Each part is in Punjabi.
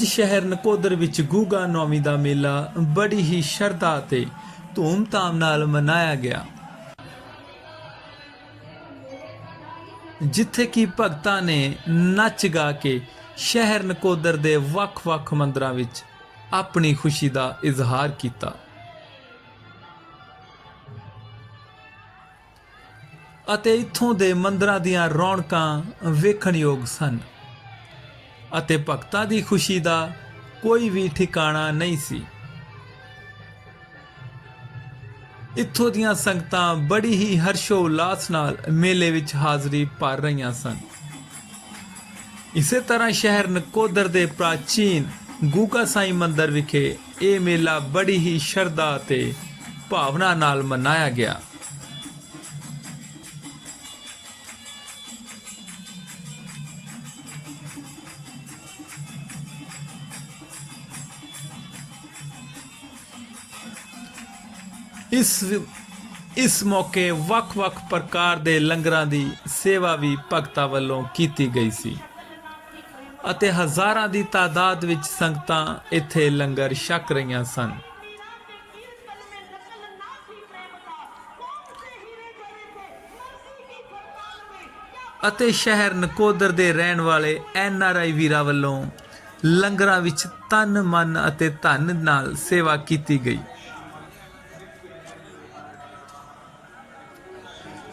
ਅੱਜ ਸ਼ਹਿਰ ਨਕੋਦਰ ਵਿੱਚ ਗੂਗਾ ਨੌਮੀ ਦਾ ਮੇਲਾ ਬੜੀ ਹੀ ਸ਼ਰਧਾ ਤੇ ਧੂਮ-ਧਾਮ ਨਾਲ ਮਨਾਇਆ ਗਿਆ। ਜਿੱਥੇ ਕਿ ਭਗਤਾਂ ਨੇ ਨੱਚ ਗਾ ਕੇ ਸ਼ਹਿਰ ਨਕੋਦਰ ਦੇ ਵੱਖ-ਵੱਖ ਮੰਦਰਾਂ ਵਿੱਚ ਆਪਣੀ ਖੁਸ਼ੀ ਦਾ ਇਜ਼ਹਾਰ ਕੀਤਾ। ਅਤੇ ਇੱਥੋਂ ਦੇ ਮੰਦਰਾਂ ਦੀਆਂ ਰੌਣਕਾਂ ਵੇਖਣਯੋਗ ਸਨ। ਅਤੇ ਭਗਤਾਂ ਦੀ ਖੁਸ਼ੀ ਦਾ ਕੋਈ ਵੀ ਠਿਕਾਣਾ ਨਹੀਂ ਸੀ। ਇੱਥੋਂ ਦੀਆਂ ਸੰਗਤਾਂ ਬੜੀ ਹੀ ਹਰਸ਼ੋ ਉਲਾਸ ਨਾਲ ਮੇਲੇ ਵਿੱਚ ਹਾਜ਼ਰੀ ਭਰ ਰਹੀਆਂ ਸਨ। ਇਸੇ ਤਰ੍ਹਾਂ ਸ਼ਹਿਰ ਨਕੋਦਰ ਦੇ ਪ੍ਰਾਚੀਨ ਗੂਗਾ ਸਾਈ ਮੰਦਰ ਵਿਖੇ ਇਹ ਮੇਲਾ ਬੜੀ ਹੀ ਸ਼ਰਧਾ ਤੇ ਭਾਵਨਾ ਨਾਲ ਮਨਾਇਆ ਗਿਆ। ਇਸ ਇਸ ਮੌਕੇ ਵੱਖ-ਵੱਖ ਪ੍ਰਕਾਰ ਦੇ ਲੰਗਰਾਂ ਦੀ ਸੇਵਾ ਵੀ ਭਗਤਾਂ ਵੱਲੋਂ ਕੀਤੀ ਗਈ ਸੀ। ਅਤੇ ਹਜ਼ਾਰਾਂ ਦੀ ਤਾਦਾਦ ਵਿੱਚ ਸੰਗਤਾਂ ਇੱਥੇ ਲੰਗਰ ਛਕ ਰਹੀਆਂ ਸਨ। ਅਤੇ ਸ਼ਹਿਰ ਨਕੋਦਰ ਦੇ ਰਹਿਣ ਵਾਲੇ ਐਨ ਆਰ ਆਈ ਵੀਰਾਂ ਵੱਲੋਂ ਲੰਗਰਾਂ ਵਿੱਚ ਤਨ ਮਨ ਅਤੇ ਧਨ ਨਾਲ ਸੇਵਾ ਕੀਤੀ ਗਈ।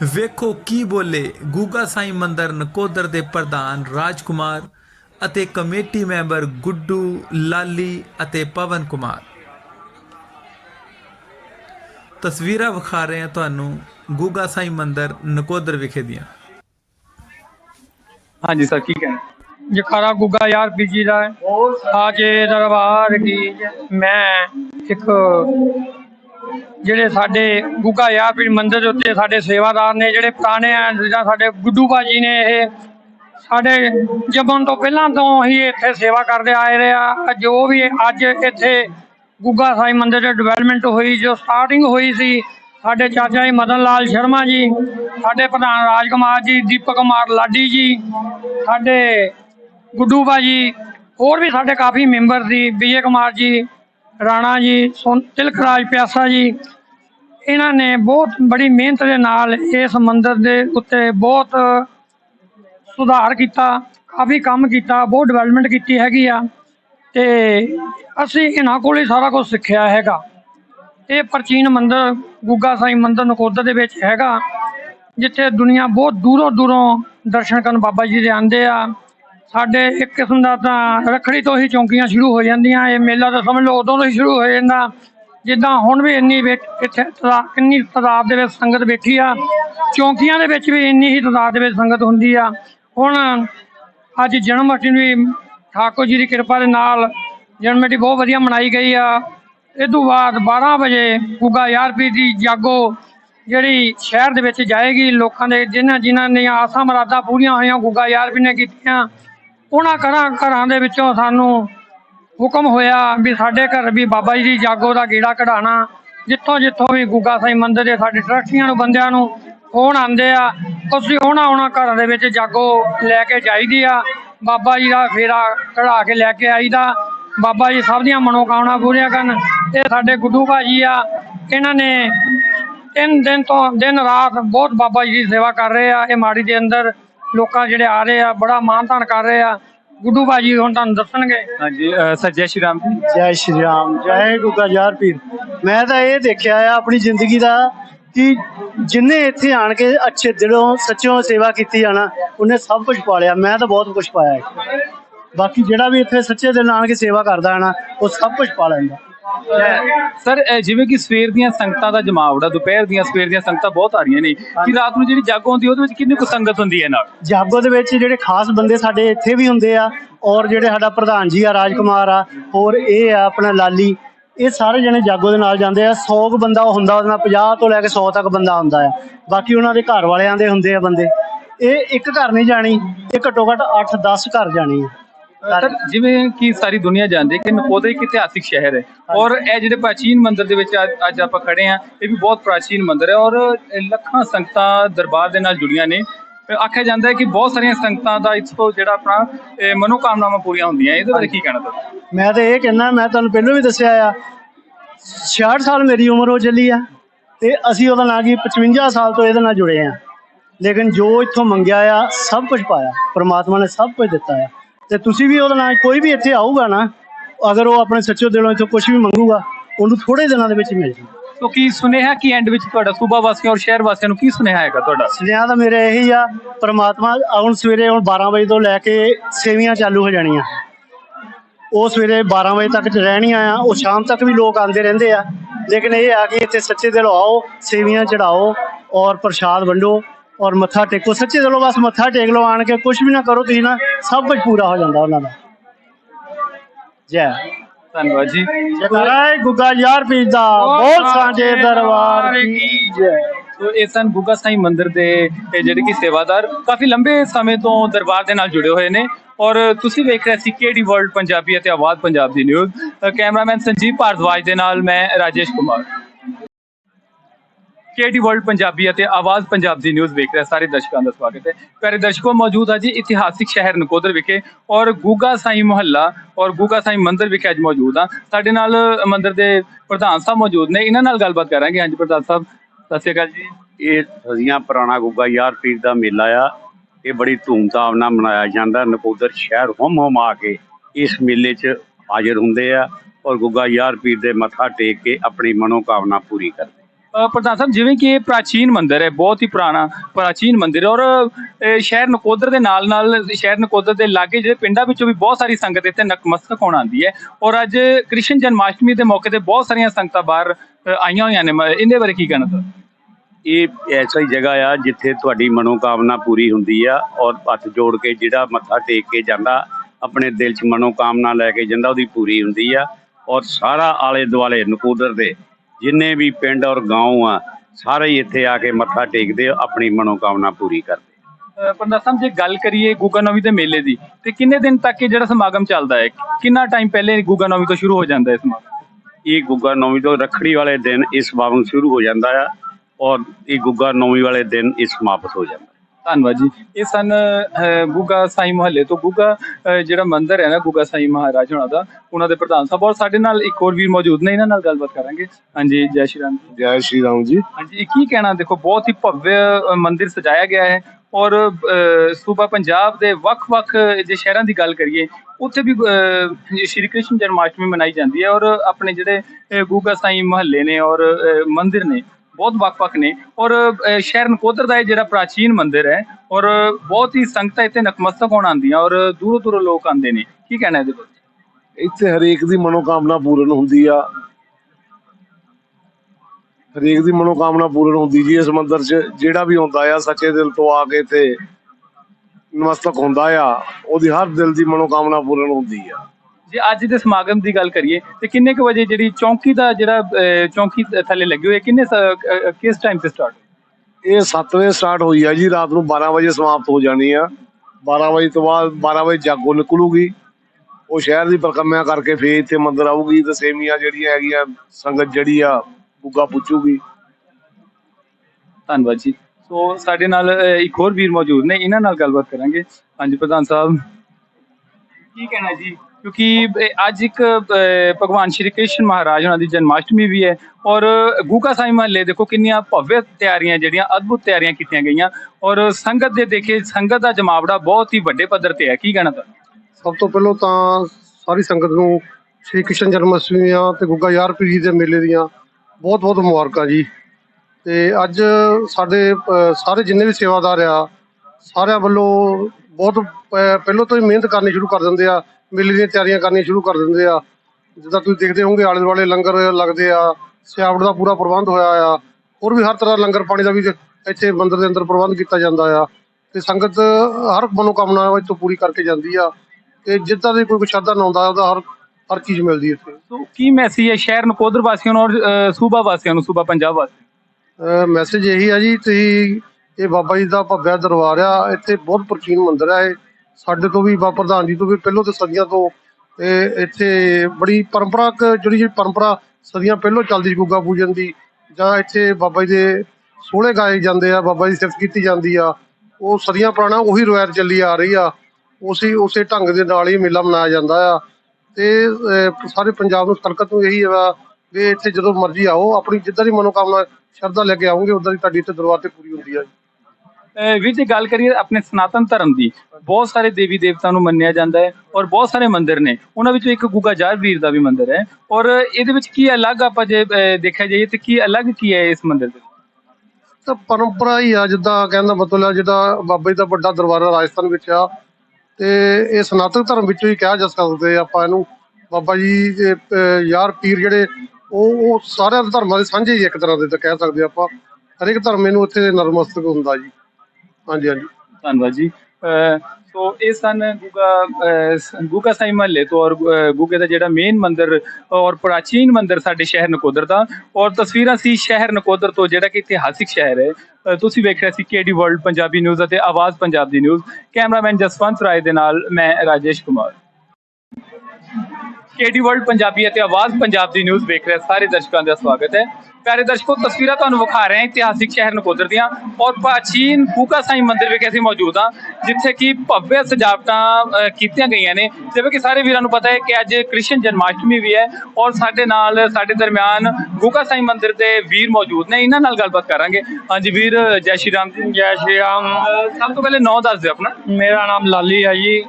ਵੇਖੋ ਕੀ ਬੋਲੇ ਗੂਗਾ ਸਾਈ ਮੰਦਰ ਨਕੋਦਰ ਦੇ ਪ੍ਰਧਾਨ ਰਾਜਕੁਮਾਰ ਅਤੇ ਕਮੇਟੀ ਮੈਂਬਰ ਗੁੱਡੂ ਲਾਲੀ ਅਤੇ ਪਵਨ ਕੁਮਾਰ। ਤਸਵੀਰਾਂ ਵਿਖਾ ਰਹੇ ਹਾਂ ਤੁਹਾਨੂੰ ਗੂਗਾ ਸਾਈ ਮੰਦਰ ਨਕੋਦਰ ਵਿਖੇ ਦੀਆਂ। ਹਾਂਜੀ ਸਰ ਕੀ ਕਹਿੰਦੇ ਜਖਾਰਾ ਗੁੱਗਾ ਯਾਰ ਬੀਜੀ ਦਾ ਹੈ। ਆਜੇ ਦਰਬਾਰ ਕੀ ਮੈਂ ਇੱਕ ਜਿਹੜੇ ਸਾਡੇ ਗੁੱਗਾ ਯਾਰ ਪੀਰ ਮੰਦਿਰ ਦੇ ਉੱਤੇ ਸਾਡੇ ਸੇਵਾਦਾਰ ਨੇ, ਜਿਹੜੇ ਪੁਰਾਣੇ ਆ ਜਿੱਦਾਂ ਸਾਡੇ ਗੁੱਡੂ ਬਾਜੀ ਨੇ ਇਹ, ਸਾਡੇ ਜੰਮਣ ਤੋਂ ਪਹਿਲਾਂ ਤੋਂ ਹੀ ਇੱਥੇ ਸੇਵਾ ਕਰਦੇ ਆਏ ਰਹੇ ਆ। ਜੋ ਵੀ ਅੱਜ ਇੱਥੇ ਗੁੱਗਾ ਸਾਈ ਮੰਦਿਰ ਦੀ ਡਿਵੈਲਪਮੈਂਟ ਹੋਈ, ਜੋ ਸਟਾਰਟਿੰਗ ਹੋਈ ਸੀ, ਸਾਡੇ ਚਾਚਾ ਜੀ ਮਦਨ ਲਾਲ ਸ਼ਰਮਾ ਜੀ, ਸਾਡੇ ਪ੍ਰਧਾਨ ਰਾਜ ਕੁਮਾਰ ਜੀ, ਦੀਪਕ ਕੁਮਾਰ ਲਾਡੀ ਜੀ, ਸਾਡੇ ਗੁੱਡੂ ਬਾਜੀ ਹੋਰ ਵੀ ਸਾਡੇ ਕਾਫੀ ਮੈਂਬਰ ਸੀ, ਵਿਜੇ ਕੁਮਾਰ ਜੀ ਰਾਣਾ ਜੀ, ਸੋਨ ਤਿਲਕ ਰਾਜ ਪਿਆਸਾ ਜੀ, ਇਹਨਾਂ ਨੇ ਬਹੁਤ ਬੜੀ ਮਿਹਨਤ ਦੇ ਨਾਲ ਇਸ ਮੰਦਿਰ ਦੇ ਉੱਤੇ ਬਹੁਤ ਸੁਧਾਰ ਕੀਤਾ, ਕਾਫੀ ਕੰਮ ਕੀਤਾ, ਬਹੁਤ ਡਿਵੈਲਪਮੈਂਟ ਕੀਤੀ ਹੈਗੀ ਆ, ਤੇ ਅਸੀਂ ਇਹਨਾਂ ਕੋਲ ਹੀ ਸਾਰਾ ਕੁਝ ਸਿੱਖਿਆ ਹੈਗਾ। ਇਹ ਪ੍ਰਾਚੀਨ ਮੰਦਿਰ, ਗੁੱਗਾ ਸਾਈ ਮੰਦਿਰ ਨਕੋਦਰ ਦੇ ਵਿੱਚ ਹੈਗਾ, ਜਿੱਥੇ ਦੁਨੀਆ ਬਹੁਤ ਦੂਰੋਂ ਦੂਰੋਂ ਦਰਸ਼ਨ ਕਰਨ ਬਾਬਾ ਜੀ ਦੇ ਆਉਂਦੇ ਆ। ਸਾਡੇ ਇੱਕ ਕਿਸਮ ਦਾ ਤਾਂ ਰੱਖੜੀ ਤੋਂ ਹੀ ਚੌਂਕੀਆਂ ਸ਼ੁਰੂ ਹੋ ਜਾਂਦੀਆਂ, ਇਹ ਮੇਲਾ ਤਾਂ ਸਮਝ ਲਓ ਉਦੋਂ ਤੋਂ ਹੀ ਸ਼ੁਰੂ ਹੋ ਜਾਂਦਾ। ਜਿੱਦਾਂ ਹੁਣ ਵੀ ਇੰਨੀ ਵੇਖ ਇੱਥੇ ਤਦਾ- ਇੰਨੀ ਤਾਦਾਦ ਦੇ ਵਿੱਚ ਸੰਗਤ ਬੈਠੀ ਆ, ਚੌਂਕੀਆਂ ਦੇ ਵਿੱਚ ਵੀ ਇੰਨੀ ਹੀ ਤਾਦਾਦ ਦੇ ਵਿੱਚ ਸੰਗਤ ਹੁੰਦੀ ਆ। ਹੁਣ ਅੱਜ ਜਨਮ ਅਸ਼ਟਮੀ, ਠਾਕੁਰ ਜੀ ਦੀ ਕਿਰਪਾ ਦੇ ਨਾਲ ਜਨਮ ਅਸ਼ਟਮੀ ਬਹੁਤ ਵਧੀਆ ਮਨਾਈ ਗਈ ਆ। ਇਹ ਤੋਂ ਬਾਅਦ 12 ਵਜੇ ਗੁੱਗਾ ਯਾਰ ਪੀਰ ਦੀ ਜਾਗੋ, ਜਿਹੜੀ ਸ਼ਹਿਰ ਦੇ ਵਿੱਚ ਜਾਏਗੀ, ਲੋਕਾਂ ਦੇ ਜਿਨ੍ਹਾਂ ਜਿਨ੍ਹਾਂ ਨੇ ਆਸਾਂ ਮੁਰਾਦਾਂ ਪੂਰੀਆਂ ਹੋਈਆਂ, ਗੁੱਗਾ ਯਾਰ ਪੀਰ ਨੇ ਕੀਤੀਆਂ। ਉਹਨਾਂ ਘਰਾਂ ਘਰਾਂ ਦੇ ਵਿੱਚੋਂ ਸਾਨੂੰ ਹੁਕਮ ਹੋਇਆ ਵੀ ਸਾਡੇ ਘਰ ਵੀ ਬਾਬਾ ਜੀ ਦੀ ਜਾਗੋ ਦਾ ਗੇੜਾ ਕਢਾਣਾ ਜਿੱਥੋਂ ਜਿੱਥੋਂ ਵੀ ਗੁੱਗਾ ਸਾਈ ਮੰਦਿਰ ਦੇ ਸਾਡੇ ਟਰਸਟੀਆਂ ਨੂੰ, ਬੰਦਿਆਂ ਨੂੰ ਫੋਨ ਆਉਂਦੇ ਆ ਅਸੀਂ ਉਹਨਾਂ ਉਹਨਾਂ ਘਰਾਂ ਦੇ ਵਿੱਚ ਜਾਗੋ ਲੈ ਕੇ ਜਾਈਦੀ ਆ। ਬਾਬਾ ਜੀ ਦਾ ਫੇਰਾ ਕਢਾ ਕੇ ਲੈ ਕੇ ਆਈਦਾ। ਬਾਬਾ ਜੀ ਸਭ ਦੀਆਂ ਮਨੋਕਾਮਨਾ ਪੂਰੀਆਂ ਕਰਨ। ਇਹ ਸਾਡੇ ਗੁੱਡੂ ਭਾਜੀ ਆ। ਇਹਨਾਂ ਨੇ ਤਿੰਨ ਦਿਨ ਤੋਂ, ਦਿਨ ਰਾਤ ਬਹੁਤ ਬਾਬਾ ਜੀ ਦੀ ਸੇਵਾ ਕਰ ਰਹੇ ਆ। ਇਹ ਮਾੜੀ ਦੇ ਅੰਦਰ ਲੋਕਾਂ ਜਿਹੜੇ ਆ ਰਹੇ ਆ ਬੜਾ ਮਾਣ ਤਾਣ ਕਰ ਰਹੇ ਆ। ਗੁੱਡੂ ਭਾਜੀ ਹੁਣ ਤੁਹਾਨੂੰ ਦੱਸਣਗੇ। ਹਾਂਜੀ ਸਰ ਜੈ ਸ਼੍ਰੀ ਰਾਮ ਜੀ। ਜੈ ਸ਼੍ਰੀ ਰਾਮ ਜੈ ਗੁੱਗਾ ਯਾਰ ਪੀਰ। ਮੈਂ ਤਾਂ ਇਹ ਦੇਖਿਆ ਆ ਆਪਣੀ ਜ਼ਿੰਦਗੀ ਦਾ ਕਿ ਜਿੰਨੇ ਇੱਥੇ ਆਣ ਕੇ ਅੱਛੇ ਦਿਲੋਂ ਸੱਚੋਂ ਸੇਵਾ ਕੀਤੀ ਜਾਣਾ ਉਹਨੇ ਸਭ ਕੁਝ ਪਾ ਲਿਆ। ਮੈਂ ਤਾਂ ਬਹੁਤ ਕੁਝ ਪਾਇਆ ਹੈ। ਬਾਕੀ ਜਿਹੜਾ ਵੀ ਇੱਥੇ ਸੱਚੇ ਦਿਲ ਨਾਲ ਆਣ ਕੇ ਸੇਵਾ ਕਰਦਾ ਹੈ ਨਾ ਉਹ ਸਭ ਕੁਝ ਪਾ ਲੈਂਦਾ। ਸਰ ਅਹ ਜਿਵੇਂ ਕਿ ਸਵੇਰ ਦੀਆਂ ਸੰਗਤਾਂ ਦਾ ਜਮਾਵੜਾ, ਦੁਪਹਿਰ ਦੀਆਂ, ਸਵੇਰ ਦੀਆਂ ਸੰਗਤਾਂ ਬਹੁਤ ਆ ਰਹੀਆਂ ਨੇ। ਕਿ ਰਾਤ ਨੂੰ ਜਿਹੜੀ ਜਾਗੋ ਹੁੰਦੀ ਹੈ ਉਹਦੇ ਵਿੱਚ ਕਿੰਨੀ ਕੁ ਸੰਗਤ ਹੁੰਦੀ ਹੈ ਨਾਲ? ਜਾਗੋ ਦੇ ਵਿੱਚ ਜਿਹੜੇ ਖਾਸ ਬੰਦੇ ਸਾਡੇ ਇੱਥੇ ਵੀ ਹੁੰਦੇ ਆ, ਔਰ ਜਿਹੜੇ ਸਾਡਾ ਪ੍ਰਧਾਨ ਜੀ ਆ, ਰਾਜਕੁਮਾਰ ਆ ਹੋਰ ਇਹ ਆ ਆਪਣਾ ਲਾਲੀ। ਇਹ ਸਾਰੇ ਜਣੇ ਜਾਗੋ ਦੇ ਨਾਲ ਜਾਂਦੇ ਆ। 100 ਕੁ ਬੰਦਾ ਹੁੰਦਾ, ਉਹਦੇ ਨਾਲ 50 ਤੋਂ ਲੈ ਕੇ 100 ਤੱਕ ਬੰਦਾ ਹੁੰਦਾ ਆ। ਬਾਕੀ ਉਹਨਾਂ ਦੇ ਘਰ ਵਾਲਿਆਂ ਦੇ ਹੁੰਦੇ ਆ ਬੰਦੇ। ਇਹ ਇੱਕ ਘਰ ਨਹੀਂ ਜਾਣੀ, ਇਹ ਘੱਟੋ ਘੱਟ 8-10 ਘਰ ਜਾਣੀ ਆ। ਸਰ ਜਿਵੇਂ ਕਿ ਸਾਰੀ ਦੁਨੀਆ ਜਾਣਦੀ ਹੈ ਕਿ ਨਕੋਦਰ ਇੱਕ ਇਤਿਹਾਸਿਕ ਸ਼ਹਿਰ ਹੈ। ਔਰ ਇਹ ਜਿਹੜੇ ਪ੍ਰਾਚੀਨ ਮੰਦਿਰ ਦੇ ਵਿੱਚ ਅੱਜ- ਅੱਜ ਆਪਾਂ ਖੜੇ ਆ ਇਹ ਵੀ ਬਹੁਤ ਪ੍ਰਾਚੀਨ ਮੰਦਿਰ ਹੈ ਔਰ ਲੱਖਾਂ ਸੰਗਤਾਂ ਦਰਬਾਰ ਦੇ ਨਾਲ ਜੁੜੀਆਂ ਨੇ। ਆਖਿਆ ਜਾਂਦਾ ਹੈ ਕਿ ਬਹੁਤ ਸਾਰੀਆਂ ਸੰਗਤਾਂ ਦਾ ਇਸ ਤੋਂ ਜਿਹੜਾ ਆਪਣਾ ਅ, ਮਨੋਕਾਮਨਾਵਾਂ ਪੂਰੀਆਂ ਹੁੰਦੀਆਂ ਇਹਦੇ ਬਾਰੇ ਕੀ ਕਹਿਣਾ ਤੁਸੀਂ ਮੈਂ ਤਾਂ ਇਹ ਕਹਿੰਦਾ ਮੈਂ ਤੁਹਾਨੂੰ ਪਹਿਲਾਂ ਵੀ ਦੱਸਿਆ ਆ 66 ਸਾਲ ਮੇਰੀ ਉਮਰ ਹੋ ਚੱਲੀ ਆ ਤੇ ਅਸੀਂ ਉਹਦਾ ਨਾਂ ਕੀ 55 ਸਾਲ ਤੋਂ ਇਹਦੇ ਨਾਲ ਜੁੜੇ ਆ। ਲੇਕਿਨ ਜੋ ਇੱਥੋਂ ਮੰਗਿਆ ਆ ਸਭ ਕੁਝ ਪਾਇਆ। ਪ੍ਰਮਾਤਮਾ ਨੇ ਸਭ ਕੁਝ ਦਿੱਤਾ ਆ। ਤੇ ਤੁਸੀਂ ਵੀ ਉਹਦਾ ਨਾਂ ਕੋਈ ਵੀ ਇੱਥੇ ਆਊਗਾ ਨਾ ਅਗਰ ਉਹ ਆਪਣੇ ਸੱਚੇ ਦਿਲੋਂ ਇੱਥੋਂ ਕੁਝ ਵੀ ਮੰਗੂਗਾ ਉਹਨੂੰ ਥੋੜੇ ਦਿਨਾਂ ਦੇ ਵਿੱਚ ਮਿਲ ਜਾਊਗਾ ਸੋ ਕੀ ਸੁਨੇਹਾ ਕੀ ਐਂਡ ਵਿੱਚ ਤੁਹਾਡਾ? ਸੂਬਾ ਵਾਸੀਆਂ ਔਰ ਸ਼ਹਿਰ ਵਾਸੀਆਂ ਨੂੰ ਕੀ ਸੁਨੇਹਾ ਹੈਗਾ ਤੁਹਾਡਾ? ਸੁਨੇਹਾ ਤਾਂ ਮੇਰਾ ਇਹੀ ਆ ਪ੍ਰਮਾਤਮਾ ਹੁਣ ਸਵੇਰੇ ਹੁਣ 12 ਵਜੇ ਤੋਂ ਲੈ ਕੇ ਸੇਵੀਆਂ ਚਾਲੂ ਹੋ ਜਾਣੀਆਂ। ਉਹ ਸਵੇਰੇ 12 ਵਜੇ ਤੱਕ ਰਹਿਣੀਆਂ ਆ ਉਹ ਸ਼ਾਮ ਤੱਕ ਵੀ ਲੋਕ ਆਉਂਦੇ ਰਹਿੰਦੇ ਆ। ਲੇਕਿਨ ਇਹ ਆ ਕਿ ਇੱਥੇ ਸੱਚੇ ਦਿਲੋਂ ਆਓ ਸੇਵੀਆਂ ਚੜਾਓ ਔਰ ਪ੍ਰਸ਼ਾਦ ਵੰਡੋ। ਔਰ ਮੱਥਾ ਟੇਕੋ। ਸੱਚੇ ਦਿਲੋਂ ਬਸ ਮੱਥਾ ਟੇਕ ਲਓ ਆਣ ਕੇ ਕੁਝ ਵੀ ਨਾ ਕਰੋ ਤੁਸੀਂ ਨਾ ਸਭ ਕੁਝ ਪੂਰਾ ਹੋ ਜਾਂਦਾ ਉਹਨਾਂ ਦਾ। ਜੈ। ਧੰਨਵਾਦ ਜੀ। ਜੈ ਗੁੱਗਾ ਯਾਰ ਪੀਰ ਦਾ ਬਹੁਤ ਸਾਂਝੇ ਦਰਬਾਰ ਕੀ ਜੈ। ਸੋ ਇਹ ਸਨ ਗੁੱਗਾ ਸਾਈਂ ਮੰਦਿਰ ਦੇ ਜਿਹੜੇ ਕਿ ਸੇਵਾਦਾਰ ਕਾਫੀ ਲੰਬੇ ਸਮੇਂ ਤੋਂ ਦਰਬਾਰ ਦੇ ਨਾਲ ਜੁੜੇ ਹੋਏ ਨੇ। ਔਰ ਤੁਸੀਂ ਵੇਖ ਰਹੇ ਸੀ ਕੇਡੀ ਵਰਲਡ ਪੰਜਾਬੀ ਅਤੇ ਆਵਾਜ਼ ਪੰਜਾਬ ਦੀ ਨਿਊਜ਼ ਕੈਮਰਾਮੈਨ ਸੰਜੀਵ ਭਾਰਦਵਾਜ ਦੇ ਨਾਲ ਮੈਂ ਰਾਜੇਸ਼ ਕੁਮਾਰ। ਕੇਡੀ ਵਰਲਡ ਪੰਜਾਬੀ ਅਤੇ ਆਵਾਜ਼ ਪੰਜਾਬ ਦੀ ਨਿਊਜ਼ ਵੇਖ ਰਹੇ, ਸਾਰੇ ਦਰਸ਼ਕਾਂ ਦਾ ਸਵਾਗਤ ਹੈ। ਪਿਆਰੇ ਦਰਸ਼ਕੋ, ਮੌਜੂਦ ਆ ਜੀ ਇਤਿਹਾਸਿਕ ਸ਼ਹਿਰ ਨਕੋਦਰ ਵਿਖੇ ਔਰ ਗੁੱਗਾ ਸਾਈਂ ਮੁਹੱਲਾ ਔਰ ਗੁੱਗਾ ਸਾਈਂ ਮੰਦਿਰ ਵਿਖੇ ਅੱਜ ਮੌਜੂਦ ਆ। ਸਾਡੇ ਨਾਲ ਮੰਦਿਰ ਦੇ ਪ੍ਰਧਾਨ ਸਾਹਿਬ ਮੌਜੂਦ ਨੇ। ਇਹਨਾਂ ਨਾਲ ਗੱਲਬਾਤ ਕਰਾਂਗੇ। ਹਾਂਜੀ, ਪ੍ਰਧਾਨ ਸਾਹਿਬ, ਸਤਿ ਸ਼੍ਰੀ ਅਕਾਲ ਜੀ। ਇਹ ਸਦੀਆਂ ਪੁਰਾਣਾ ਗੁੱਗਾ ਯਾਰ ਪੀਰ ਦਾ ਮੇਲਾ ਆ। ਇਹ ਬੜੀ ਧੂਮਧਾਮ ਨਾਲ ਮਨਾਇਆ ਜਾਂਦਾ। ਨਕੋਦਰ ਸ਼ਹਿਰ ਹੁੰਮ ਹੁੰਮ ਆ ਕੇ ਇਸ ਮੇਲੇ 'ਚ ਹਾਜ਼ਰ ਹੁੰਦੇ ਆ ਔਰ ਗੁੱਗਾ ਯਾਰ ਪੀਰ ਦੇ ਮੱਥਾ ਟੇਕ ਕੇ ਆਪਣੀ ਮਨੋਕਾਮਨਾ ਪੂਰੀ ਕਰਦੇ ਪ੍ਰਧਾਨ ਸਾਹਿਬ ਜਿਵੇਂ ਕਿ ਇਹ ਪ੍ਰਾਚੀਨ ਮੰਦਿਰ ਹੈ ਬਹੁਤ ਹੀ ਪੁਰਾਣਾ ਪ੍ਰਾਚੀਨ ਮੰਦਿਰ ਹੈ ਔਰ ਅ, ਸ਼ਹਿਰ ਨਕੋਦਰ ਦੇ ਨਾਲ ਨਾਲ ਸ਼ਹਿਰ ਨਕੋਦਰ ਦੇ ਲਾਗੇ ਜਿਹੜੇ ਪਿੰਡਾਂ ਵਿੱਚੋਂ ਵੀ ਬਹੁਤ ਸਾਰੀ ਸੰਗਤ ਇੱਥੇ ਨਕਮਸਤਕ ਹੋਣ ਆਉਂਦੀ ਹੈ ਔਰ ਅੱਜ ਕ੍ਰਿਸ਼ਨ ਜਨਮਾਸ਼ਟਮੀ ਦੇ ਮੌਕੇ ਤੇ ਬਹੁਤ ਸਾਰੀਆਂ ਸੰਗਤਾਂ ਬਾਹਰ ਆਈਆਂ ਹੋਈਆਂ ਨੇ। ਇਹਦੇ ਬਾਰੇ ਕੀ ਕਹਿਣਾ ਤੁਸੀਂ ਇਹ ਐਸਾ ਹੀ ਜਗ੍ਹਾ ਆ ਜਿੱਥੇ ਤੁਹਾਡੀ ਮਨੋਕਾਮਨਾ ਪੂਰੀ ਹੁੰਦੀ ਆ ਔਰ ਹੱਥ ਜੋੜ ਕੇ ਜਿਹੜਾ ਮੱਥਾ ਟੇਕ ਕੇ ਜਾਂਦਾ ਆਪਣੇ ਦਿਲ 'ਚ ਮਨੋਕਾਮਨਾ ਲੈ ਕੇ ਜਾਂਦਾ ਉਹਦੀ ਪੂਰੀ ਹੁੰਦੀ ਆ ਔਰ ਸਾਰਾ ਆਲੇ ਦੁਆਲੇ ਨਕੋਦਰ ਦੇ ਜਿੰਨੇ ਵੀ ਪਿੰਡ ਔਰ گاؤں ਆ ਸਾਰੇ ਹੀ ਇੱਥੇ ਆ ਕੇ ਮੱਥਾ ਟੇਕਦੇ ਆ, ਆਪਣੀ ਮਨੋਕਾਮਨਾ ਪੂਰੀ ਕਰਦੇ ਅ, ਪ੍ਰਧਾਨ ਸਾਹਿਬ ਜੇ ਗੱਲ ਕਰੀਏ ਗੁੱਗਾ ਨੌਵੀਂ ਦੇ ਮੇਲੇ ਦੀ ਤੇ ਕਿੰਨੇ ਦਿਨ ਤੱਕ ਇਹ ਜਿਹੜਾ ਸਮਾਗਮ ਚੱਲਦਾ ਹੈ ਕਿੰਨਾ ਟਾਈਮ ਪਹਿਲੇ ਗੁੱਗਾ ਨੌਵੀਂ ਤੋਂ ਸ਼ੁਰੂ ਹੋ ਜਾਂਦਾ ਹੈ ਇਹ ਸਮਾਗਮ ਇਹ ਗੁੱਗਾ ਨੌਵੀਂ ਤੋਂ ਰੱਖੜੀ ਵਾਲੇ ਦਿਨ ਇਸ ਸਮਾਗਮ ਸ਼ੁਰੂ ਹੋ ਜਾਂਦਾ ਆ ਔਰ ਇਹ ਗੁੱਗਾ ਨੌਵੀਂ ਵਾਲੇ ਦਿਨ ਇਹ ਸਮਾਪਤ ਹੋ ਜਾਂਦਾ ਧੰਨਵਾਦ ਜੀ। ਇਹ ਸਨ ਗੁੱਗਾ ਸਾਈ ਮੁਹੱਲੇ ਤੋਂ। ਗੁੱਗਾ ਜਿਹੜਾ ਮੰਦਿਰ ਹੈ ਨਾ ਗੁੱਗਾ ਸਾਈ ਮਹਾਰਾਜ ਹੋਣਾ ਦਾ ਉਹਨਾਂ ਦੇ ਪ੍ਰਧਾਨ ਸਾਹਿਬ। ਔਰ ਸਾਡੇ ਨਾਲ ਇੱਕ ਹੋਰ ਵੀਰ ਮੌਜੂਦ ਨੇ ਇਹਨਾਂ ਨਾਲ ਗੱਲਬਾਤ ਕਰਾਂਗੇ। ਹਾਂਜੀ ਜੈ ਸ਼੍ਰੀ ਰਾਮ ਜੀ। ਸ਼੍ਰੀ ਰਾਮ ਜੀ। ਹਾਂਜੀ ਇਹ ਕੀ ਕਹਿਣਾ? ਦੇਖੋ ਬਹੁਤ ਹੀ ਭਵਯ ਮੰਦਿਰ ਸਜਾਇਆ ਗਿਆ ਹੈ। ਔਰ ਸੂਬਾ ਪੰਜਾਬ ਦੇ ਵੱਖ-ਵੱਖ ਜੇ ਸ਼ਹਿਰਾਂ ਦੀ ਗੱਲ ਕਰੀਏ ਉੱਥੇ ਵੀ ਸ਼੍ਰੀ ਕ੍ਰਿਸ਼ਨ ਜਨਮਾਸ਼ਟਮੀ ਮਨਾਈ ਜਾਂਦੀ ਹੈ। ਔਰ ਆਪਣੇ ਜਿਹੜੇ ਗੁੱਗਾ ਸਾਈ ਮਹੱਲੇ ਨੇ ਔਰ ਮੰਦਿਰ ਨੇ ਬਹੁਤ ਵੱਖ-ਵੱਖ ਨੇ। ਔਰ ਸ਼ਹਿਰ ਨਕੋਦਰ ਦਾ ਇਹ ਜਿਹੜਾ ਪ੍ਰਾਚੀਨ ਮੰਦਿਰ ਹੈ, ਔਰ ਬਹੁਤ ਹੀ ਸੰਗਤਾਂ ਇੱਥੇ ਨਕਮਸਤਕ ਹੋਣ ਆਉਂਦੀਆਂ, ਔਰ ਦੂਰੋਂ ਦੂਰੋਂ ਲੋਕ ਆਉਂਦੇ ਨੇ। ਕੀ ਕਹਿਣਾ ਇਹਦੇ ਬਾਰੇ? ਇੱਥੇ ਹਰੇਕ ਦੀ ਮਨੋਕਾਮਨਾ ਪੂਰਨ ਹੁੰਦੀ ਆ। ਹਰੇਕ ਦੀ ਮਨੋਕਾਮਨਾ ਪੂਰਨ ਹੁੰਦੀ ਜੀ ਇਸ ਮੰਦਿਰ 'ਚ। ਜਿਹੜਾ ਵੀ ਹੁੰਦਾ ਆ, ਸੱਚੇ ਦਿਲ ਤੋਂ ਆ ਕੇ ਤੇ ਨਮਸਤਕ ਹੁੰਦਾ ਆ। ਉਹਦੀ ਹਰ ਦਿਲ ਦੀ ਮਨੋਕਾਮਨਾ ਪੂਰਨ ਹੁੰਦੀ ਆ। ਜੇ ਅੱਜ ਦੇ ਸਮਾਗਮ ਦੀ ਗੱਲ ਕਰੀਏ ਤੇ ਕਿੰਨੇ ਕੁ ਵਜੇ ਜਿਹੜੀ ਚੌਂਕੀ ਦਾ ਜਿਹੜਾ ਚੌਂਕੀ ਥੱਲੇ ਲੱਗੇ ਹੋਏ ਕਿੰਨੇ ਸ- ਕਿਸ ਟਾਈਮ ਤੇ ਸਟਾਰਟ ਇਹ 7 ਵਜੇ ਸਟਾਰਟ ਹੋਈ ਆ ਜੀ ਰਾਤ ਨੂੰ 12 ਵਜੇ ਸਮਾਪਤ ਹੋ ਜਾਣੀ ਆ। 12 ਵਜੇ ਤੋਂ ਬਾਅਦ 12 ਵਜੇ ਜਾਗੋ ਨਿਕਲੂਗੀ। ਉਹ ਸ਼ਹਿਰ ਦੀ ਪਰਕੰਮਿਆ ਕਰਕੇ ਫੇਰ ਇੱਥੇ ਮੰਦਿਰ ਆਊਗੀ ਤੇ ਸੇਮੀਆਂ ਜਿਹੜੀਆਂ ਹੈਗੀਆਂ ਸੰਗਤ ਜਿਹੜੀ ਆ ਬੁੱਗਾ ਪੁੱਜੂਗੀ ਧੰਨਵਾਦ ਜੀ। ਸੋ ਸਾਡੇ ਨਾਲ ਇੱਕ ਹੋਰ ਵੀਰ ਮੌਜੂਦ ਨੇ ਇਹਨਾਂ ਨਾਲ ਗੱਲਬਾਤ ਕਰਾਂਗੇ। ਹਾਂਜੀ ਪ੍ਰਧਾਨ ਸਾਹਿਬ। ਕੀ ਕਹਿਣਾ ਜੀ? ਕਿਉਂਕਿ ਅੱਜ ਇੱਕ ਭਗਵਾਨ ਸ਼੍ਰੀ ਕ੍ਰਿਸ਼ਨ ਮਹਾਰਾਜ ਉਹਨਾਂ ਦੀ ਜਨਮਾਸ਼ਟਮੀ ਵੀ ਹੈ ਔਰ ਗੂਕਾ ਸਾਈ ਮਹੱਲੇ ਦੇਖੋ ਕਿੰਨੀਆਂ ਭਵਯ ਤਿਆਰੀਆਂ ਜਿਹੜੀਆਂ ਅਦਭੁਤ ਤਿਆਰੀਆਂ ਕੀਤੀਆਂ ਗਈਆਂ ਔਰ ਸੰਗਤ ਦੇ ਦੇਖੇ ਸੰਗਤ ਦਾ ਜਮਾਵੜਾ ਬਹੁਤ ਹੀ ਵੱਡੇ ਪੱਧਰ ਤੇ ਹੈ। ਕੀ ਕਹਿਣਾ ਤੁਹਾਨੂੰ ਸਭ ਤੋਂ ਪਹਿਲਾਂ ਤਾਂ ਸਾਰੀ ਸੰਗਤ ਨੂੰ ਸ਼੍ਰੀ ਕ੍ਰਿਸ਼ਨ ਜਨਮ ਅਸ਼ਟਮੀਆਂ ਤੇ ਗੁੱਗਾ ਯਾਰ ਜੀ ਦੇ ਮੇਲੇ ਦੀਆਂ ਬਹੁਤ ਬਹੁਤ ਮੁਬਾਰਕਾਂ ਜੀ। ਤੇ ਅੱਜ ਸਾਡੇ ਸਾਰੇ ਜਿੰਨੇ ਵੀ ਸੇਵਾਦਾਰ ਆ, ਸਾਰਿਆਂ ਵੱਲੋਂ ਬਹੁਤ ਪ- ਪਹਿਲਾਂ ਤੋਂ ਹੀ ਮਿਹਨਤ ਕਰਨੀ ਸ਼ੁਰੂ ਕਰ ਦਿੰਦੇ ਆ। ਮੇਲੇ ਦੀਆਂ ਤਿਆਰੀਆਂ ਕਰਨੀਆਂ ਸ਼ੁਰੂ ਕਰ ਦਿੰਦੇ ਆ। ਜਿੱਦਾਂ ਤੁਸੀਂ ਦੇਖਦੇ ਹੋਵੋਗੇ ਆਲੇ ਦੁਆਲੇ ਲੰਗਰ ਲੱਗਦੇ ਆ। ਸਿਆਵੜ ਦਾ ਪੂਰਾ ਪ੍ਰਬੰਧ ਹੋਇਆ ਆ। ਹੋਰ ਵੀ ਹਰ ਤਰ੍ਹਾਂ ਲੰਗਰ ਪਾਣੀ ਦਾ ਵੀ ਇੱਥੇ ਮੰਦਿਰ ਦੇ ਅੰਦਰ ਪ੍ਰਬੰਧ ਕੀਤਾ ਜਾਂਦਾ ਆ। ਤੇ ਸੰਗਤ ਹਰ ਮਨੋਕਾਮਨਾ ਵਿੱਚ ਤੋਂ ਪੂਰੀ ਕਰਕੇ ਜਾਂਦੀ ਆ। ਤੇ ਜਿੱਦਾਂ ਦੀ ਕੋਈ ਸ਼ਰਧਾ ਨਾਉਂਦਾ ਉਹਦਾ ਹਰ ਹਰ ਚੀਜ਼ ਮਿਲਦੀ ਇੱਥੇ। ਸੋ ਕੀ ਮੈਸੇਜ ਹੈ ਸ਼ਹਿਰ ਨਕੋਦਰ ਵਾਸੀਆਂ ਨੂੰ ਔਰ ਸੂਬਾ ਵਾਸੀਆਂ ਨੂੰ ਸੂਬਾ ਪੰਜਾਬ ਵਾਸੀਆਂ ਨੂੰ? ਮੈਸੇਜ ਇਹੀ ਆ ਜੀ ਤੁਸੀਂ ਇਹ ਬਾਬਾ ਜੀ ਦਾ ਭव्य ਦਰਬਾਰ ਆ। ਇੱਥੇ ਬਹੁਤ ਪ੍ਰਾਚੀਨ ਮੰਦਿਰ ਆ ਇਹ। ਸਾਡੇ ਤੋਂ ਵੀ ਬਾ ਪ੍ਰਧਾਨ ਜੀ ਤੋਂ ਵੀ ਪਹਿਲੋਂ ਤੇ ਸਦੀਆਂ ਤੋਂ ਇਹ ਇੱਥੇ ਬੜੀ ਪਰੰਪਰਾ ਜਿਹੜੀ ਜਿਹੜੀ ਪਰੰਪਰਾ ਸਦੀਆਂ ਪਹਿਲੋਂ ਚੱਲਦੀ ਗੁੱਗਾ ਪੂਜਨ ਦੀ, ਜਾਂ ਇੱਥੇ ਬਾਬਾ ਜੀ ਦੇ ਸੋਹਣੇ ਗਾਏ ਜਾਂਦੇ ਆ, ਬਾਬਾ ਜੀ ਦੀ ਸਿਫਤ ਕੀਤੀ ਜਾਂਦੀ ਆ, ਉਹ ਸਦੀਆਂ ਪੁਰਾਣਾ ਉਹੀ ਰਵਾਇਤ ਚੱਲੀ ਆ ਰਹੀ ਆ, ਉਸੇ ਉਸੇ ਢੰਗ ਦੇ ਨਾਲ ਹੀ ਮੇਲਾ ਮਨਾਇਆ ਜਾਂਦਾ ਆ, ਤੇ ਸਾਰੇ ਪੰਜਾਬ ਨੂੰ ਸਰਕਤ ਨੂੰ ਇਹੀ ਹੈ ਵੀ ਇੱਥੇ ਜਦੋਂ ਮਰਜ਼ੀ ਆਓ, ਆਪਣੀ ਜਿੱਦਾਂ ਦੀ ਮਨੋਕਾਮਨਾ, ਸ਼ਰਧਾ ਲੈ ਕੇ ਆਉਂਗੇ ਉਦਾਂ ਦੀ ਤੁਹਾਡੀ ਇੱਥੇ ਦਰਬਾਰ ਤੇ ਪੂਰੀ ਹੁੰਦੀ ਆ ਜੀ। ਅਹ ਵੀਰ ਗੱਲ ਕਰੀਏ ਆਪਣੇ ਸਨਾਤਨ ਧਰਮ ਦੀ, ਬਹੁਤ ਸਾਰੇ ਦੇਵੀ ਦੇਵਤਾ ਨੂੰ ਮੰਨਿਆ ਜਾਂਦਾ ਹੈ ਔਰ ਬਹੁਤ ਸਾਰੇ ਮੰਦਿਰ ਨੇ। ਉਹਨਾਂ ਵਿੱਚੋਂ ਇੱਕ ਗੁੱਗਾ ਜਾਰ ਵੀਰ ਦਾ ਵੀ ਮੰਦਿਰ ਹੈ ਔਰ ਇਹਦੇ ਵਿੱਚ ਕੀ ਅਲੱਗ ਆਪਾਂ ਜੇ ਦੇਖਿਆ ਜਾਈਏ ਤੇ ਕੀ ਅਲੱਗ ਕੀ ਹੈ ਇਸ ਮੰਦਿਰ ਦੇ ਤਾਂ ਪਰੰਪਰਾ ਹੀ ਆ, ਜਿੱਦਾਂ ਕਹਿਣ ਦਾ ਮਤਲਬ ਆ, ਜਿੱਦਾਂ ਬਾਬਾ ਜੀ ਦਾ ਵੱਡਾ ਦਰਬਾਰ ਰਾਜਸਥਾਨ ਵਿੱਚ ਆ, ਤੇ ਇਹ ਸਨਾਤਨ ਧਰਮ ਵਿੱਚੋਂ ਹੀ ਕਿਹਾ ਜਾ ਸਕਦੇ ਆਪਾਂ ਇਹਨੂੰ। ਬਾਬਾ ਜੀ ਯਾਰ ਪੀਰ ਜਿਹੜੇ, ਉਹ ਉਹ ਸਾਰਿਆਂ ਧਰਮਾਂ ਦੇ ਸਾਂਝੇ ਹੀ ਇੱਕ ਤਰ੍ਹਾਂ ਦੇ, ਤਾਂ ਕਹਿ ਸਕਦੇ ਆਪਾਂ। ਹਰੇਕ ਧਰਮ ਇਹਨੂੰ ਉੱਥੇ ਨਰਮਸਤਕ ਹੁੰਦਾ ਜੀ। ਹਾਂਜੀ ਹਾਂਜੀ। ਧੰਨਵਾਦ ਜੀ। ਸੋ ਇਹ ਸਨ ਗੁਗਾ ਗੁਗਾ ਸਾਈ ਮਹੱਲੇ ਤੋਂ ਔਰ, ਅਹ, ਗੁੱਗੇ ਦਾ ਜਿਹੜਾ ਮੇਨ ਮੰਦਿਰ ਔਰ ਪ੍ਰਾਚੀਨ ਮੰਦਿਰ ਸਾਡੇ ਸ਼ਹਿਰ ਨਕੋਦਰ ਦਾ ਔਰ ਤਸਵੀਰਾਂ ਸੀ ਸ਼ਹਿਰ ਨਕੋਦਰ ਤੋਂ ਜਿਹੜਾ ਕਿ ਇਤਿਹਾਸਿਕ ਸ਼ਹਿਰ ਹੈ। ਤੁਸੀਂ ਵੇਖ ਰਹੇ ਸੀ ਕੇਡੀ ਵਰਲਡ ਪੰਜਾਬੀ ਨਿਊਜ਼ ਅਤੇ ਆਵਾਜ਼ ਪੰਜਾਬ ਦੀ ਨਿਊਜ਼ ਕੈਮਰਾਮੈਨ ਜਸਵੰਤ ਰਾਏ ਦੇ ਨਾਲ ਮੈਂ ਰਾਜੇਸ਼ ਕੁਮਾਰ। ਕੇਡੀ ਵਰਲਡ ਪੰਜਾਬੀ ਅਤੇ ਆਵਾਜ਼ ਪੰਜਾਬ ਦੀ ਨਿਊਜ਼ ਵੇਖ ਰਹੇ ਸਾਰੇ ਦਰਸ਼ਕਾਂ ਦਾ ਸਵਾਗਤ ਹੈ। ਪਿਆਰੇ ਦਰਸ਼ਕੋ ਤਸਵੀਰਾਂ ਤੁਹਾਨੂੰ ਵਿਖਾ ਰਹੇ ਹਾਂ ਇਤਿਹਾਸਿਕ ਸ਼ਹਿਰ ਨਕੋਦਰ ਦੀਆਂ ਔਰ ਪ੍ਰਾਚੀਨ ਕੂਕਾ ਸਾਈ ਮੰਦਿਰ ਵਿਖੇ ਅਸੀਂ ਮੌਜੂਦ ਹਾਂ ਜਿੱਥੇ ਕਿ ਭव्य ਸਜਾਵਟਾਂ ਕੀਤੀਆਂ ਗਈਆਂ ਨੇ। ਜਿਵੇਂ ਕਿ ਸਾਰੇ ਵੀਰਾਂ ਨੂੰ ਪਤਾ ਹੈ ਕਿ ਅੱਜ ਕ੍ਰਿਸ਼ਨ ਜਨਮਾਸ਼ਟਮੀ ਵੀ ਹੈ ਔਰ ਸਾਡੇ ਨਾਲ ਸਾਡੇ ਦਰਮਿਆਨ ਕੂਕਾ ਸਾਈ ਮੰਦਿਰ ਦੇ ਵੀਰ ਮੌਜੂਦ ਨੇ। ਇਹਨਾਂ ਨਾਲ ਗੱਲਬਾਤ ਕਰਾਂਗੇ। ਹਾਂਜੀ ਵੀਰ ਜੈ ਸ਼੍ਰੀ ਰਾਮ ਜੀ। ਸ਼੍ਰੀ ਰਾਮ। ਸਭ ਤੋਂ ਪਹਿਲੇ ਨਾਂ ਦੱਸ ਦਿਓ ਆਪਣਾ। ਮੇਰਾ ਨਾਮ ਲਾਲੀ ਹੈ ਜੀ।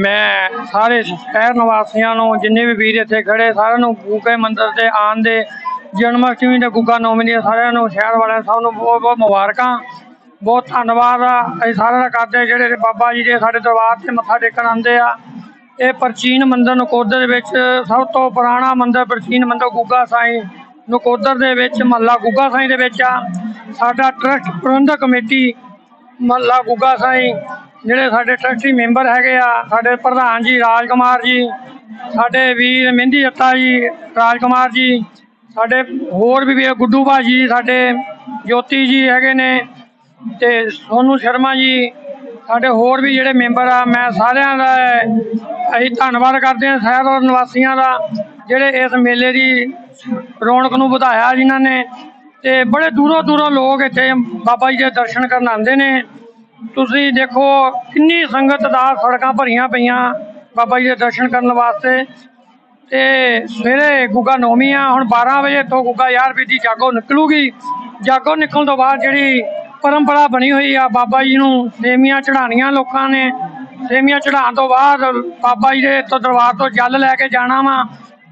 ਮੈਂ ਸਾਰੇ ਸ਼ਹਿਰ ਨਿਵਾਸੀਆਂ ਨੂੰ, ਜਿੰਨੇ ਵੀ ਵੀਰ ਇੱਥੇ ਖੜੇ, ਸਾਰਿਆਂ ਨੂੰ ਗੁੱਗੇ ਮੰਦਿਰ ਤੇ ਆਉਣ ਦੇ ਜਨਮ ਅਸ਼ਟਮੀ ਦੇ ਗੁੱਗਾ ਨੌਮੀ ਦੀਆਂ ਸਾਰਿਆਂ ਨੂੰ, ਸ਼ਹਿਰ ਵਾਲਿਆਂ ਸਭ ਨੂੰ ਬਹੁਤ ਬਹੁਤ ਮੁਬਾਰਕਾਂ। ਬਹੁਤ ਧੰਨਵਾਦ ਆ। ਅਸੀਂ ਸਾਰਿਆਂ ਦਾ ਕਰਦੇ ਜਿਹੜੇ ਬਾਬਾ ਜੀ ਦੇ ਸਾਡੇ ਦਰਬਾਰ ਤੇ ਮੱਥਾ ਟੇਕਣ ਆਉਂਦੇ ਆ। ਇਹ ਪ੍ਰਾਚੀਨ ਮੰਦਿਰ ਨਕੋਦਰ ਦੇ ਵਿੱਚ ਸਭ ਤੋਂ ਪੁਰਾਣਾ ਮੰਦਿਰ, ਪ੍ਰਾਚੀਨ ਮੰਦਿਰ ਗੁੱਗਾ ਸਾਈਂ ਨਕੋਦਰ ਦੇ ਵਿੱਚ, ਮਹੱਲਾ ਗੁੱਗਾ ਸਾਈਂ ਦੇ ਵਿੱਚ ਆ। ਸਾਡਾ ਟਰਸਟ ਪ੍ਰਬੰਧਕ ਕਮੇਟੀ, ਮਹੱਲਾ ਗੁੱਗਾ ਸਾਈਂ ਜਿਹੜੇ ਸਾਡੇ ਟਰਸਟੀ ਮੈਂਬਰ ਹੈਗੇ ਆ, ਸਾਡੇ ਪ੍ਰਧਾਨ ਜੀ ਰਾਜ ਕੁਮਾਰ ਜੀ, ਸਾਡੇ ਵੀਰ ਮਹਿੰਦੀ ਜੱਤਾ ਜੀ ਰਾਜ ਕੁਮਾਰ ਜੀ, ਸਾਡੇ ਹੋਰ ਵੀ ਵੀਰ ਗੁੱਡੂ ਭਾਜੀ ਸਾਡੇ ਜੋਤੀ ਜੀ ਹੈਗੇ ਨੇ ਤੇ ਸੋਨੂ ਸ਼ਰਮਾ ਜੀ, ਸਾਡੇ ਹੋਰ ਵੀ ਜਿਹੜੇ ਮੈਂਬਰ ਆ, ਮੈਂ ਸਾਰਿਆਂ ਦਾ, ਅਸੀਂ ਧੰਨਵਾਦ ਕਰਦੇ ਹਾਂ ਸ਼ਹਿਰ ਔਰ ਨਿਵਾਸੀਆਂ ਦਾ, ਜਿਹੜੇ ਇਸ ਮੇਲੇ ਦੀ ਰੌਣਕ ਨੂੰ ਵਧਾਇਆ ਜਿਨ੍ਹਾਂ ਨੇ ਤੇ ਬੜੇ ਦੂਰੋਂ ਦੂਰੋਂ ਲੋਕ ਇੱਥੇ ਬਾਬਾ ਜੀ ਦੇ ਦਰਸ਼ਨ ਕਰਨ ਆਉਂਦੇ ਨੇ। ਤੁਸੀਂ ਦੇਖੋ, ਕਿੰਨੀ ਸੰਗਤ ਦਾ ਸੜਕਾਂ ਭਰੀਆਂ ਪਈਆਂ ਬਾਬਾ ਜੀ ਦੇ ਦਰਸ਼ਨ ਕਰਨ ਵਾਸਤੇ। ਤੇ ਸਵੇਰੇ ਗੁੱਗਾ ਨੌਮੀ ਆ, ਹੁਣ 12 ਵਜੇ ਤੋਂ ਗੁੱਗਾ ਯਾਰ ਵੀ ਦੀ ਜਾਗੋ ਨਿਕਲੂਗੀ। ਜਾਗੋ ਨਿਕਲਣ ਤੋਂ ਬਾਅਦ ਜਿਹੜੀ ਪਰੰਪਰਾ ਬਣੀ ਹੋਈ ਆ ਬਾਬਾ ਜੀ ਨੂੰ, ਸੇਮੀਆਂ ਚੜਾਣੀਆਂ ਲੋਕਾਂ ਨੇ। ਸੇਮੀਆਂ ਚੜਾਉਣ ਤੋਂ ਬਾਅਦ ਬਾਬਾ ਜੀ ਦੇ ਤੋਂ ਦਰਬਾਰ ਤੋਂ ਜਲ ਲੈ ਕੇ ਜਾਣਾ ਵਾ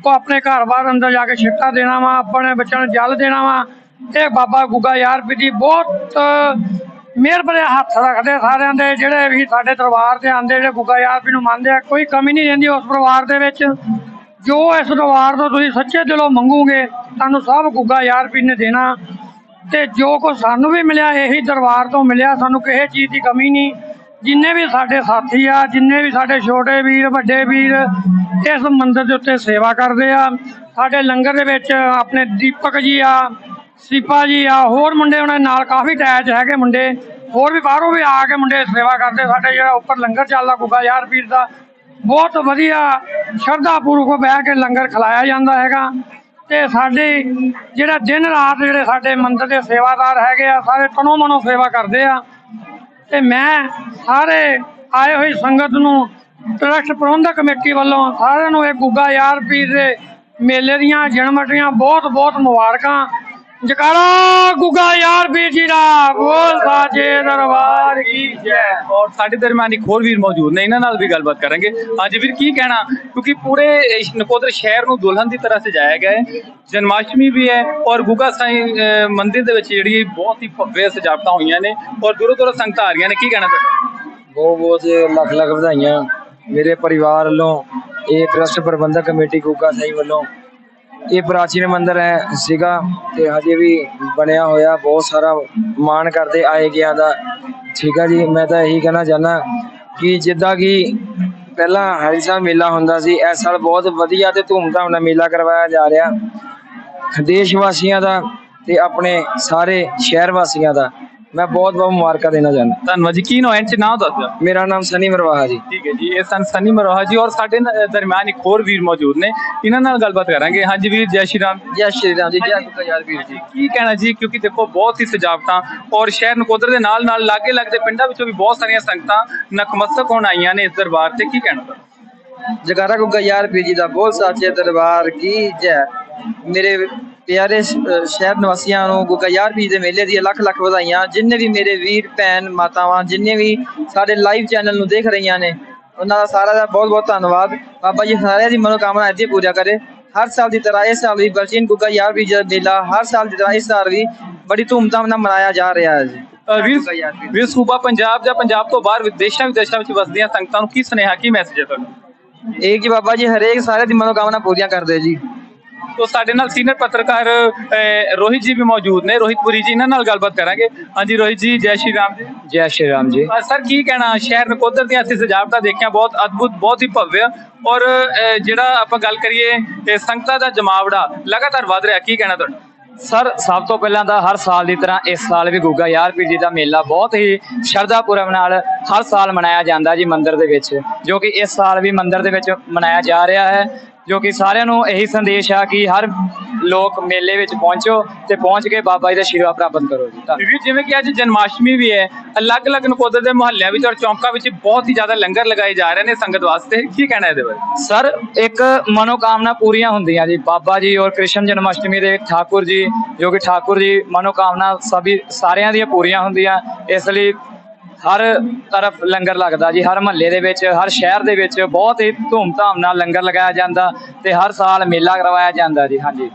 ਉਹ ਆਪਣੇ ਘਰ ਬਾਹਰ ਅੰਦਰ ਜਾ ਕੇ ਛਿੱਟਾ ਦੇਣਾ ਵਾ, ਆਪਣੇ ਬੱਚਿਆਂ ਨੂੰ ਜਲ ਦੇਣਾ ਵਾ। ਇਹ ਬਾਬਾ ਗੁੱਗਾ ਯਾਰ ਵੀ ਦੀ ਬਹੁਤ ਮਿਹਰ ਭਰੇ ਹੱਥ ਰੱਖਦੇ ਸਾਰਿਆਂ ਦੇ, ਜਿਹੜੇ ਵੀ ਸਾਡੇ ਦਰਬਾਰ ਤੇ ਆਉਂਦੇ, ਜਿਹੜੇ ਗੁੱਗਾ ਯਾਰ ਵੀ ਨੂੰ ਮੰਨਦੇ ਆ, ਕੋਈ ਕਮੀ ਨਹੀਂ ਰਹਿੰਦੀ ਉਸ ਪਰਿਵਾਰ ਦੇ ਵਿੱਚ। ਜੋ ਇਸ ਦਰਬਾਰ ਤੋਂ ਤੁਸੀਂ ਸੱਚੇ ਦਿਲੋਂ ਮੰਗੋਗੇ, ਤੁਹਾਨੂੰ ਸਭ ਗੁੱਗਾ ਯਾਰ ਵੀ ਨੇ ਦੇਣਾ। ਤੇ ਜੋ ਕੁਝ ਸਾਨੂੰ ਵੀ ਮਿਲਿਆ, ਇਹੀ ਦਰਬਾਰ ਤੋਂ ਮਿਲਿਆ। ਸਾਨੂੰ ਕਿਸੇ ਚੀਜ਼ ਦੀ ਕਮੀ ਨਹੀਂ। ਜਿੰਨੇ ਵੀ ਸਾਡੇ ਸਾਥੀ ਆ, ਜਿੰਨੇ ਵੀ ਸਾਡੇ ਛੋਟੇ ਵੀਰ, ਵੱਡੇ ਵੀਰ, ਇਸ ਮੰਦਿਰ ਦੇ ਉੱਤੇ ਸੇਵਾ ਕਰਦੇ ਆ। ਸਾਡੇ ਲੰਗਰ ਦੇ ਵਿੱਚ ਆਪਣੇ ਦੀਪਕ ਜੀ ਆ ਸੀਪਾ ਜੀ, ਆ ਹੋਰ ਮੁੰਡੇ ਉਹਨਾਂ ਦੇ ਨਾਲ ਕਾਫੀ ਅਟੈਚ ਹੈਗੇ ਮੁੰਡੇ। ਹੋਰ ਵੀ ਬਾਹਰੋਂ ਵੀ ਆ ਕੇ ਮੁੰਡੇ ਸੇਵਾ ਕਰਦੇ, ਸਾਡੇ ਜਿਹੜਾ ਉੱਪਰ ਲੰਗਰ ਚੱਲਦਾ ਗੁੱਗਾ ਯਾਰ ਪੀਰ ਦਾ, ਬਹੁਤ ਵਧੀਆ ਸ਼ਰਧਾ ਪੂਰਵਕ ਬਹਿ ਕੇ ਲੰਗਰ ਖਿਲਾਇਆ ਜਾਂਦਾ ਹੈਗਾ। ਤੇ ਸਾਡੇ ਜਿਹੜਾ ਦਿਨ ਰਾਤ ਜਿਹੜੇ ਸਾਡੇ ਮੰਦਰ ਦੇ ਸੇਵਾਦਾਰ ਹੈਗੇ ਆ, ਸਾਰੇ ਤਨੋਂ ਮਨੋਂ ਸੇਵਾ ਕਰਦੇ ਆ। ਤੇ ਮੈਂ ਸਾਰੇ ਆਏ ਹੋਈ ਸੰਗਤ ਨੂੰ ਟਰਸਟ ਪ੍ਰਬੰਧਕ ਕਮੇਟੀ ਵੱਲੋਂ ਸਾਰਿਆਂ ਨੂੰ ਇਹ ਗੁੱਗਾ ਯਾਰ ਪੀਰ ਦੇ ਮੇਲੇ ਦੀਆਂ ਜਨਮਟੀਆਂ ਬਹੁਤ ਬਹੁਤ ਮੁਬਾਰਕਾਂ। ਜਕਾਰਾ ਗੁੱਗਾ ਯਾਰ ਪੀਰ ਜੀ ਦਾ ਬੋਲ ਸਾਜੇ ਦਰਬਾਰ ਕੀ ਜੈ। ਔਰ ਸਾਡੇ ਦਰਮਿਆਨ ਇੱਕ ਹੋਰ ਵੀਰ ਮੌਜੂਦ ਨੇ ਇਹਨਾਂ ਨਾਲ ਵੀ ਗੱਲਬਾਤ ਕਰਾਂਗੇ। ਹਾਂਜੀ ਵੀਰ ਕੀ ਕਹਿਣਾ? ਕਿਉਂਕਿ ਪੂਰੇ ਨਕੋਦਰ ਸ਼ਹਿਰ ਨੂੰ ਦੁਲਹਨ ਦੀ ਤਰ੍ਹਾਂ ਸਜਾਇਆ ਗਿਆ ਹੈ। ਜਨਮਾਸ਼ਟਮੀ ਵੀ ਹੈ ਔਰ ਗੁੱਗਾ ਸਾਈਂ ਮੰਦਿਰ ਦੇ ਵਿੱਚ ਜਿਹੜੀ ਬਹੁਤ ਹੀ ਭव्य ਸਜਾਵਟਾਂ ਹੋਈਆਂ ਨੇ ਔਰ ਦੂਰੋਂ ਦੂਰੋਂ ਸੰਗਤਾਂ ਆ ਰਹੀਆਂ ਨੇ। ਕੀ ਕਹਿਣਾ ਤੁਹਾਡਾ? ਬਹੁਤ ਬਹੁਤ ਲੱਖ ਲੱਖ ਵਧਾਈਆਂ। ਮੇਰੇ ਪਰਿਵਾਰ ਵੱਲੋਂ ਇਹ ਟਰਸਟ ਪ੍ਰਬੰਧਕ ਕਮੇਟੀ ਗੁੱਗਾ ਸਾਈ ਵੱਲੋਂ ਇਹ ਪ੍ਰਾਚੀਨ ਮੰਦਿਰ ਹੈ, ਸੀਗਾ ਤੇ ਹਜੇ ਵੀ ਬਣਿਆ ਹੋਇਆ, ਬਹੁਤ ਸਾਰਾ ਮਾਣ ਕਰਦੇ ਆਏ ਗਿਆ ਦਾ। ਠੀਕ ਆ ਜੀ, ਮੈਂ ਤਾਂ ਇਹੀ ਕਹਿਣਾ ਚਾਹੁੰਦਾ ਕਿ ਜਿੱਦਾਂ ਕਿ ਪਹਿਲਾਂ ਹਰੀ ਸਾਹਿਬ ਮੇਲਾ ਹੁੰਦਾ ਸੀ, ਇਸ ਸਾਲ ਬਹੁਤ ਵਧੀਆ ਤੇ ਧੂਮਧਾਮ ਨਾਲ ਮੇਲਾ ਕਰਵਾਇਆ ਜਾ ਰਿਹਾ। ਦੇਸ਼ ਵਾਸੀਆਂ ਦਾ ਤੇ ਆਪਣੇ ਸਾਰੇ ਸ਼ਹਿਰ ਵਾਸੀਆਂ ਦਾ। ਮੈਂ ਬਹੁਤ ਬਹੁਤ ਮੁਬਾਰਕਾਂ ਦੇਣਾ ਚਾਹੁੰਦਾ। ਧੰਨਵਾਦ ਜੀ ਕੀ ਨੋਇਨ ਚ ਨਾਮ ਦੱਸ ਦਿਓ। ਮੇਰਾ ਨਾਮ ਸਨੀ ਮਰਵਾਹਾ ਜੀ। ਠੀਕ ਹੈ ਜੀ ਇਹ ਸਨ ਸਨੀ ਮਰੋਹਾ ਜੀ ਔਰ ਸਾਡੇ ਦਰਮਿਆਨ ਇੱਕ ਹੋਰ ਵੀਰ ਮੌਜੂਦ ਨੇ। ਇਹਨਾਂ ਨਾਲ ਗੱਲਬਾਤ ਕਰਾਂਗੇ। ਹਾਂਜੀ ਵੀਰ ਜੈ ਸ਼੍ਰੀ ਰਾਮ। ਜੈ ਸ਼੍ਰੀ ਰਾਮ ਜੀ ਜੈ ਯਾਰ ਵੀਰ ਜੀ। ਕੀ ਕਹਿਣਾ ਜੀ? ਕਿਉਂਕਿ ਦੇਖੋ ਬਹੁਤ ਹੀ ਸਜਾਵਟਾਂ ਔਰ ਸ਼ਹਿਰ ਨਕੋਦਰ ਦੇ ਨਾਲ ਨਾਲ ਲਾਗੇ ਲੱਗਦੇ ਪਿੰਡਾਂ ਵਿੱਚੋਂ ਵੀ ਬਹੁਤ ਸਾਰੀਆਂ ਸੰਗਤਾਂ ਨਕਮਸਤਕ ਹੋਣ ਆਈਆਂ ਨੇ ਇਸ ਦਰਬਾਰ ਤੇ। ਕੀ ਕਹਿਣਾ? ਜਗਾਰਾ ਗੁੱਗਾ ਯਾਰ ਪੀਰ ਜੀ ਦਾ ਬਹੁਤ ਸਾਚੇ ਦਰਬਾਰ ਕੀ ਜੈ। ਮੇਰੇ ਪਿਆਰੇ ਸ਼ਹਿਰ ਨਿਵਾਸੀਆਂ ਨੂੰ ਗੁੱਗਾ ਯਾਰ ਪੀਰ ਦੇ ਮੇਲੇ ਦੀਆਂ ਲੱਖ ਲੱਖ ਵਧਾਈਆਂ ਜਿੰਨੇ ਵੀ ਮੇਰੇ ਵੀਰ ਭੈਣ ਮਾਤਾਵਾਂ ਜਿੰਨੇ ਵੀ ਸਾਡੇ ਲਾਈਵ ਚੈਨਲ ਨੂੰ ਦੇਖ ਰਹੀਆਂ ਨੇ ਉਹਨਾਂ ਦਾ ਸਾਰਾ ਦਾ ਬਹੁਤ ਬਹੁਤ ਧੰਨਵਾਦ। ਬਾਬਾ ਜੀ ਸਾਰਿਆਂ ਦੀ ਮਨੋਕਾਮਨਾ ਇੱਥੇ ਪੂਰਾ ਕਰੇ। ਹਰ ਸਾਲ ਦੀ ਤਰ੍ਹਾਂ ਇਸ ਸਾਲ ਵੀ ਬਲਚੀਨ ਗੁੱਗਾ ਯਾਰ ਪੀਰ ਜੀ ਦਾ ਮੇਲਾ ਹਰ ਸਾਲ ਦੀ ਤਰ੍ਹਾਂ ਇਸ ਸਾਲ ਵੀ ਬੜੀ ਧੂਮਧਾਮ ਨਾਲ ਮਨਾਇਆ ਜਾ ਰਿਹਾ ਹੈ ਜੀ। ਵੀਰ ਸੂਬਾ ਪੰਜਾਬ ਜਾਂ ਪੰਜਾਬ ਤੋਂ ਬਾਹਰ ਵਿਦੇਸ਼ਾਂ ਵਿਦੇਸ਼ਾਂ ਵਿੱਚ ਵਸਦੀਆਂ ਸੰਗਤਾਂ ਨੂੰ ਕੀ ਸੁਨੇਹਾ ਕੀ ਮੈਸੇਜ ਹੈ ਤੁਹਾਡਾ ਇਹ ਜੀ ਬਾਬਾ ਜੀ ਹਰੇਕ ਸਾਰੇ ਦੀ ਮਨੋਕਾਮਨਾ ਪੂਰੀਆਂ ਕਰਦੇ ਜੀ। ਤੋ ਸਾਡੇ ਨਾਲ ਸੀਨੀਅਰ ਪੱਤਰਕਾਰ ਰੋਹਿਤ ਜੀ ਵੀ ਮੌਜੂਦ ਨੇ। ਰੋਹਿਤ ਪੁਰੀ ਜੀ ਇਹਨਾਂ ਨਾਲ ਗੱਲਬਾਤ ਕਰਾਂਗੇ। ਹਾਂਜੀ ਰੋਹਿਤ ਜੀ ਜੈ ਸ਼੍ਰੀ ਰਾਮ ਜੀ। ਜੈ ਸ਼੍ਰੀ ਰਾਮ ਜੀ। ਸਰ ਕੀ ਕਹਿਣਾ? ਸ਼ਹਿਰ ਨਕੋਦਰ ਦੀਆਂ ਅਸੀਂ ਸਜਾਵਟਾਂ ਦੇਖੀਆਂ ਬਹੁਤ ਅਦਭੁਤ ਬਹੁਤ ਹੀ ਭਵਯ ਔਰ ਜਿਹੜਾ ਆਪਾਂ ਗੱਲ ਕਰੀਏ ਇਹ ਸੰਗਤਾਂ ਦਾ ਜਮਾਵੜਾ ਲਗਾਤਾਰ ਵਧ ਰਿਹਾ। ਕੀ ਕਹਿਣਾ ਤੁਹਾਡਾ? ਸਰ ਸਭ ਤੋਂ ਪਹਿਲਾਂ ਤਾਂ ਹਰ ਸਾਲ ਦੀ ਤਰ੍ਹਾਂ ਇਸ ਸਾਲ ਵੀ ਗੁੱਗਾ ਯਾਰ ਪੀਰ ਜੀ ਦਾ ਮੇਲਾ ਬਹੁਤ ਹੀ ਸ਼ਰਧਾ ਪੂਰਵ ਨਾਲ ਹਰ ਸਾਲ ਮਨਾਇਆ ਜਾਂਦਾ ਜੀ ਮੰਦਿਰ ਦੇ ਵਿੱਚ ਜੋ ਕਿ ਇਸ ਸਾਲ ਵੀ ਮੰਦਿਰ ਦੇ ਵਿੱਚ ਮਨਾਇਆ ਜਾ ਰਿਹਾ ਹੈ। ਜੋ ਕਿ ਸਾਰਿਆਂ ਨੂੰ ਇਹੀ ਸੰਦੇਸ਼ ਆ ਕਿ ਹਰ ਲੋਕ ਮੇਲੇ ਵਿੱਚ ਪਹੁੰਚੋ ਤੇ ਪਹੁੰਚ ਕੇ ਬਾਬਾ ਜੀ ਦਾ ਆਸ਼ੀਰਵਾਦ ਪ੍ਰਾਪਤ ਕਰੋ ਜੀ। ਧੰਨਵਾਦ। ਵੀ ਜਿਵੇਂ ਕਿ ਅੱਜ ਜਨਮਾਸ਼ਟਮੀ ਵੀ ਹੈ ਅਲੱਗ-ਅਲੱਗ ਨਕੋਦਰ ਦੇ ਮੁਹੱਲਿਆਂ ਵਿੱਚ ਔਰ ਚੌਂਕਾਂ ਵਿੱਚ ਬਹੁਤ ਹੀ ਜ਼ਿਆਦਾ ਲੰਗਰ ਲਗਾਏ ਜਾ ਰਹੇ ਨੇ ਸੰਗਤ ਵਾਸਤੇ। ਕੀ ਕਹਿਣਾ ਇਹਦੇ ਬਾਰੇ? ਸਰ ਇੱਕ ਮਨੋਕਾਮਨਾ ਪੂਰੀਆਂ ਹੁੰਦੀਆਂ ਜੀ। ਬਾਬਾ ਜੀ ਔਰ ਕ੍ਰਿਸ਼ਨ ਜਨਮਸ਼ਟਮੀ ਦੇ ਠਾਕੁਰ ਜੀ ਜੋ ਕਿ ਠਾਕੁਰ ਜੀ ਮਨੋਕਾਮਨਾ ਸਭੀ ਸਾਰਿਆਂ ਦੀਆਂ ਪੂਰੀਆਂ ਹੁੰਦੀਆਂ। ਇਸ ਲਈ ਹਰ ਤਰਫ ਲੰਗਰ ਲੱਗਦਾ ਜੀ ਹਰ ਮਹੱਲੇ ਦੇ ਵਿੱਚ ਹਰ ਸ਼ਹਿਰ ਦੇ ਵਿੱਚ ਬਹੁਤ ਹੀ ਧੂਮਧਾਮ ਨਾਲ ਲੰਗਰ ਲਗਾਇਆ ਜਾਂਦਾ ਤੇ ਹਰ ਸਾਲ ਮੇਲਾ ਕਰਵਾਇਆ ਜਾਂਦਾ ਜੀ ਹਾਂਜੀ।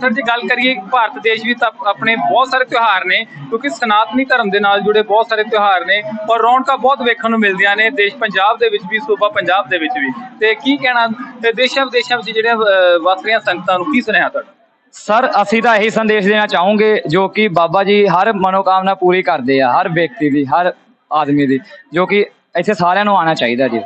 ਸਰ ਜੇ ਗੱਲ ਕਰੀਏ ਭਾਰਤ ਦੇਸ਼ ਵਿੱਚ ਤਾਂ ਆਪਣੇ ਬਹੁਤ ਸਾਰੇ ਤਿਉਹਾਰ ਨੇ ਕਿਉਂਕਿ ਸਨਾਤਨੀ ਧਰਮ ਦੇ ਨਾਲ ਜੁੜੇ ਬਹੁਤ ਸਾਰੇ ਤਿਉਹਾਰ ਨੇ ਔਰ ਰੌਣਕਾਂ ਬਹੁਤ ਵੇਖਣ ਨੂੰ ਮਿਲਦੀਆਂ ਨੇ ਦੇਸ਼ ਪੰਜਾਬ ਦੇ ਵਿੱਚ ਵੀ ਸੂਬਾ ਪੰਜਾਬ ਦੇ ਵਿੱਚ ਵੀ। ਤੇ ਕੀ ਕਹਿਣਾ ਤੇ ਦੇਸ਼ਾਂ ਵਿਦੇਸ਼ਾਂ ਵਿੱਚ ਜਿਹੜੀਆਂ ਵਸ ਰਹੀਆਂ ਸੰਗਤਾਂ ਨੂੰ ਕੀ ਸੁਨੇਹਾ ਤੁਹਾਡਾ? ਸਰ ਅਸੀਂ ਤਾਂ ਇਹੀ ਸੰਦੇਸ਼ ਦੇਣਾ ਚਾਹੂੰਗੇ ਜੋ ਕਿ ਬਾਬਾ ਜੀ ਹਰ ਮਨੋਕਾਮਨਾ ਪੂਰੀ ਕਰਦੇ ਆ ਹਰ ਵਿਅਕਤੀ ਦੀ ਹਰ ਆਦਮੀ ਦੀ ਜੋ ਕਿ ਇੱਥੇ ਸਾਰਿਆਂ ਨੂੰ ਆਉਣਾ ਚਾਹੀਦਾ ਜੀ।